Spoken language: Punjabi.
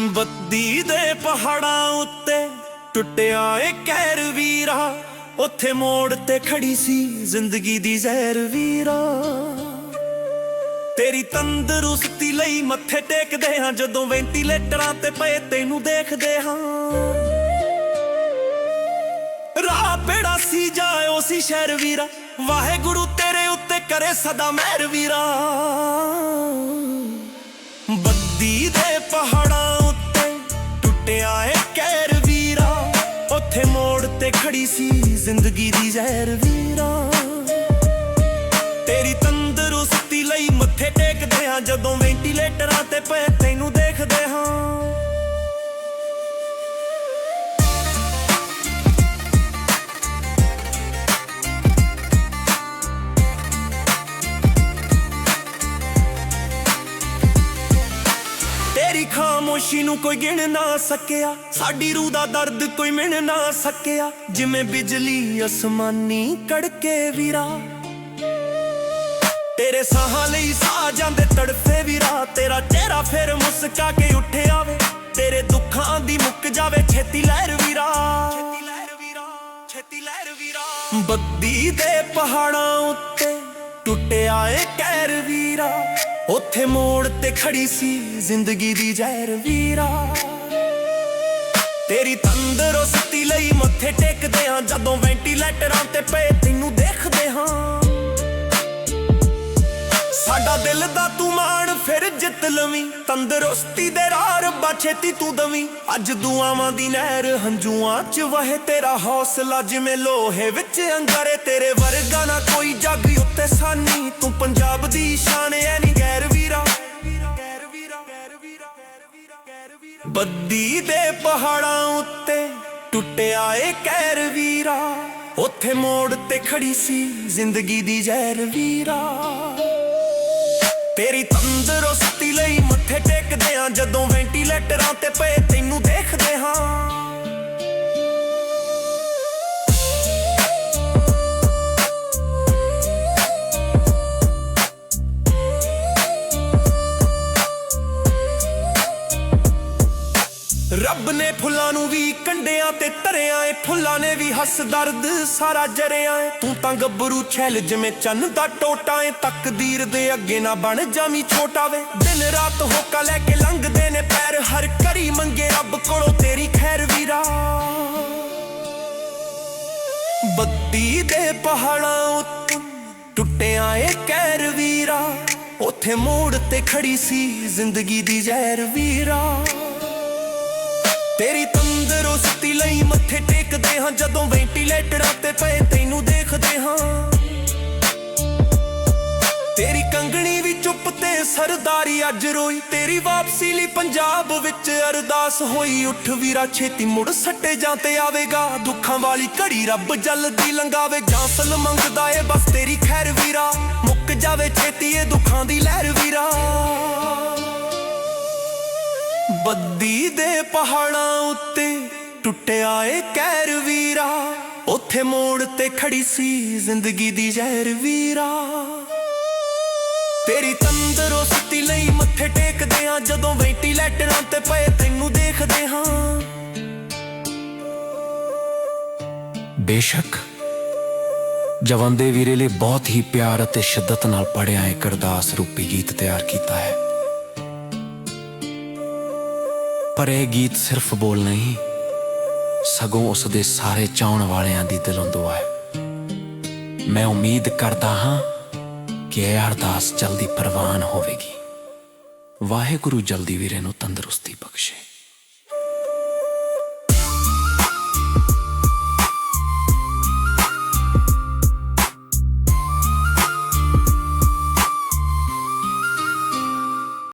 ਬੱਦੀ ਦੇ ਪਹਾੜਾਂ ਉੱਤੇ ਟੁੱਟਿਆ ਏ ਕਹਿਰ ਵੀਰਾ। ਉੱਥੇ ਮੋੜ ਤੇ ਖੜੀ ਸੀ ਜ਼ਿੰਦਗੀ ਦੀ ਜ਼ਹਿਰ ਵੀਰਾ। ਤੇਰੀ ਤੰਦਰੁਸਤੀ ਲਈ ਮੱਥੇ ਟੇਕਦੇ ਹਾਂ, ਜਦੋਂ ਵੈਂਟੀਲੇਟਰਾਂ ਤੇ ਪਏ ਤੈਨੂੰ ਦੇਖਦੇ ਹਾਂ। ਰਾਹ ਪੇੜਾ ਸੀ ਜਾਇਓ ਸੀ ਸ਼ਹਿਰ ਵੀਰਾ। ਵਾਹਿਗੁਰੂ ਤੇਰੇ ਉੱਤੇ ਕਰੇ ਸਦਾ ਮਿਹਰ ਵੀਰਾ। ਬੱਦੀ ਦੇ ਪਹਾੜਾਂ ਖੜੀ ਸੀ ਜ਼ਿੰਦਗੀ ਦੀ ਜ਼ਹਿਰ ਵੀਰਾ। ਤੇਰੀ ਤੰਦਰੁਸਤੀ ਲਈ ਮੱਥੇ ਟੇਕਦੇ ਹਾਂ ਜਦੋਂ ਵੈਂਟੀਲੇਟਰਾਂ ਤੇ ਪਏ, ਤੈਨੂੰ ਤੇਰੀ ਖਾਮੋਸ਼ੀ ਨੂੰ ਕੋਈ ਗਿਣ ਨਾ ਸਕਿਆ। ਸਾਡੀ ਰੂਹ ਦਾ ਦਰਦ ਕੋਈ ਮਿਣ ਨਾ ਸਕਿਆ। ਜਿਵੇਂ ਬਿਜਲੀ ਅਸਮਾਨੀ ਕੜਕੇ ਵੀਰਾ। ਤੇਰੇ ਸਾਹਾਂ ਲਈ ਸਾਹ ਜਾਂਦੇ ਤੜਫੇ ਵੀਰਾ। ਤੇਰਾ ਚਿਹਰਾ ਫਿਰ ਮੁਸਕਾ ਕੇ ਉੱਠ ਆਵੇ। ਤੇਰੇ ਦੁੱਖਾਂ ਦੀ ਮੁੱਕ ਜਾਵੇ ਛੇਤੀ ਲਹਿਰ ਵੀਰਾ। ਛੇਤੀ ਲਹਿਰ ਵੀਰਾ, ਛੇਤੀ ਲਹਿਰ ਵੀਰਾ। ਬੱਦੀ ਦੇ ਪਹਾੜਾਂ ਉੱਤੇ ਟੁੱਟਿਆ ਏ ਕਹਿਰ ਵੀਰਾ। ਉੱਥੇ ਮੋੜ ਤੇ ਖੜੀ ਸੀ ਜ਼ਿੰਦਗੀ ਦੀ ਜ਼ਹਿਰ ਵੀਰਾ। ਤੇਰੀ ਤੰਦਰੁਸਤੀ ਲਈ ਮੱਥੇ ਟੇਕਦੇ ਹਾਂ, ਜਦੋਂ ਵੈਂਟੀਲੇਟਰਾਂ ਤੇ ਪਏ ਤੈਨੂੰ ਦੇਖਦੇ ਹਾਂ। ਸਾਡਾ ਦਿਲ ਦਾ ਤੂੰ ਮਾਣ, ਫਿਰ ਜਿੱਤ ਲਵੀਂ। ਤੰਦਰੁਸਤੀ ਦੇ ਰਾਹ ਰੱਬਾ ਛੇਤੀ ਤੂੰ ਦਵੀਂ। ਅੱਜ ਦੁਆਵਾਂ ਦੀ ਨਹਿਰ ਹੰਝੂਆਂ ਚ ਵਹੇ, ਤੇਰਾ ਹੌਸਲਾ ਜਿਵੇਂ ਲੋਹੇ ਵਿੱਚ ਅੰਗਾਰੇ। ਤੇਰੇ ਵਰਗਾ ਨਾ ਕੋਈ ਜੱਗ ਉੱਤੇ ਸਾਨੀ, ਤੂੰ ਪੰਜਾਬ ਦੀ ਸ਼ਾਨ ਐ ਬੱਦੀ ਦੇ ਪਹਾੜਾਂ ਉੱਤੇ ਟੁੱਟਿਆ ਏ ਕਹਿਰ ਵੀਰਾ। ਉੱਥੇ ਮੋੜ ਤੇ ਖੜੀ ਸੀ ਜ਼ਿੰਦਗੀ ਦੀ ਜ਼ਹਿਰ ਵੀਰਾ। ਤੇਰੀ ਤੰਦਰੁਸਤੀ ਲਈ ਮੱਥੇ ਟੇਕਦੇ ਹਾਂ ਜਦੋਂ ਵੈਂਟੀਲੇਟਰਾਂ ਤੇ ਪਏ ਤੈਨੂੰ ਦੇਖਦੇ ਹਾਂ ਰੱਬ ਨੇ ਫੁੱਲਾਂ ਨੂੰ ਵੀ ਕੰਡਿਆਂ ਤੇ ਧਰਿਆ ਏ, ਫੁੱਲਾਂ ਨੇ ਵੀ ਹੱਸ ਦਰਦ ਸਾਰਾ ਜਰਿਆ ਏ। ਤੂੰ ਤਾਂ ਗੱਭਰੂ ਛੈਲ ਜਿਵੇਂ ਚੰਨ ਦਾ ਟੋਟਾ ਏ ਤਕਦੀਰ ਦੇ ਅੱਗੇ ਨਾ ਬਣ ਜਾਵੀਂ ਛੋਟਾ ਵੇ। ਦਿਨ ਰਾਤ ਹੋਕਾ ਲੈ ਕੇ ਲੰਘਦੇ ਨੇ ਪੈਰ, ਹਰ ਕਰੀ ਮੰਗੇ ਰੱਬ ਕੋਲੋਂ ਤੇਰੀ ਖੈਰ ਵੀਰਾ। ਬੱਦੀ ਦੇ ਪਹਾੜਾਂ ਉੱਤੇ ਟੁੱਟਿਆ ਏ ਕਹਿਰ ਵੀਰਾ। ਉੱਥੇ ਮੋੜ ਤੇ ਖੜੀ ਸੀ ਜ਼ਿੰਦਗੀ ਦੀ ਜ਼ਹਿਰ ਵੀਰਾ। ਤੇਰੀ ਤੰਦਰੁਸਤੀ ਲਈ ਮੱਥੇ ਟੇਕਦੇ ਹਾਂ, ਜਦੋਂ ਵੈਂਟੀਲੇਟਰਾਂ ਤੇ ਪਏ ਤੈਨੂੰ ਦੇਖਦੇ ਹਾਂ। ਤੇਰੀ ਕੰਗਣੀ ਵੀ ਚੁੱਪ ਤੇ ਸਰਦਾਰੀ ਅੱਜ ਰੋਈ, ਤੇਰੀ ਵਾਪਸੀ ਲਈ ਪੰਜਾਬ ਵਿੱਚ ਅਰਦਾਸ ਹੋਈ। ਉੱਠ ਵੀਰਾ, ਛੇਤੀ ਮੁੜ ਸੱਟੇ ਜਾਂ ਤੇ ਆਵੇਗਾ। ਦੁੱਖਾਂ ਵਾਲੀ ਘੜੀ ਰੱਬ ਜਲਦੀ ਲੰਗਾਵੇ ਜਾਂਸਲ ਮੰਗਦਾ ਏ, ਬਸ ਤੇਰੀ ਖੈਰ ਵੀਰਾ। ਮੁੱਕ ਜਾਵੇ ਛੇਤੀ ਇਹ ਦੁੱਖਾਂ ਦੀ ਲਹਿਰ ਵੀਰਾ। ਬੱਦੀ ਦੇ ਪਹਾੜਾਂ ਉੱਤੇ ਟੁੱਟਿਆ ਏ ਕਹਿਰ ਵੀਰਾ। ਉੱਥੇ ਮੋੜ ਤੇ ਖੜੀ ਸੀ ਜ਼ਿੰਦਗੀ ਦੀ ਜ਼ਹਿਰ ਵੀਰਾ। ਤੇਰੀ ਤੰਦਰੁਸਤੀ ਲਈ ਮੱਥੇ ਟੇਕਦੇ ਹਾਂ ਜਦੋਂ ਵੈਂਟੀਲੇਟਰਾਂ ਤੇ ਪਏ ਤੈਨੂੰ ਦੇਖਦੇ ਹਾਂ ਬੇਸ਼ੱਕ, ਜਵਾਨ ਦੇ ਵੀਰੇ ਲਈ ਬਹੁਤ ਹੀ ਪਿਆਰ ਅਤੇ ਸ਼ਿੱਦਤ ਨਾਲ ਪੜਿਆ ਇੱਕ ਅਰਦਾਸ ਰੂਪੀ ਗੀਤ ਤਿਆਰ ਕੀਤਾ ਹੈ। ਪਰ ਇਹ ਗੀਤ ਸਿਰਫ ਬੋਲ ਨਹੀਂ, ਸਗੋਂ ਉਸ ਦੇ ਸਾਰੇ ਚਾਹਣ ਵਾਲਿਆਂ ਦੀ ਦਿਲੋਂ ਦੁਆ ਹੈ। ਮੈਂ ਉਮੀਦ ਕਰਦਾ ਹਾਂ ਕਿ ਇਹ ਅਰਦਾਸ ਜਲਦੀ ਪ੍ਰਵਾਨ ਹੋਵੇਗੀ। ਵਾਹਿਗੁਰੂ ਜਲਦੀ ਵੀਰੇ ਨੂੰ ਤੰਦਰੁਸਤੀ ਬਖਸ਼ੇ।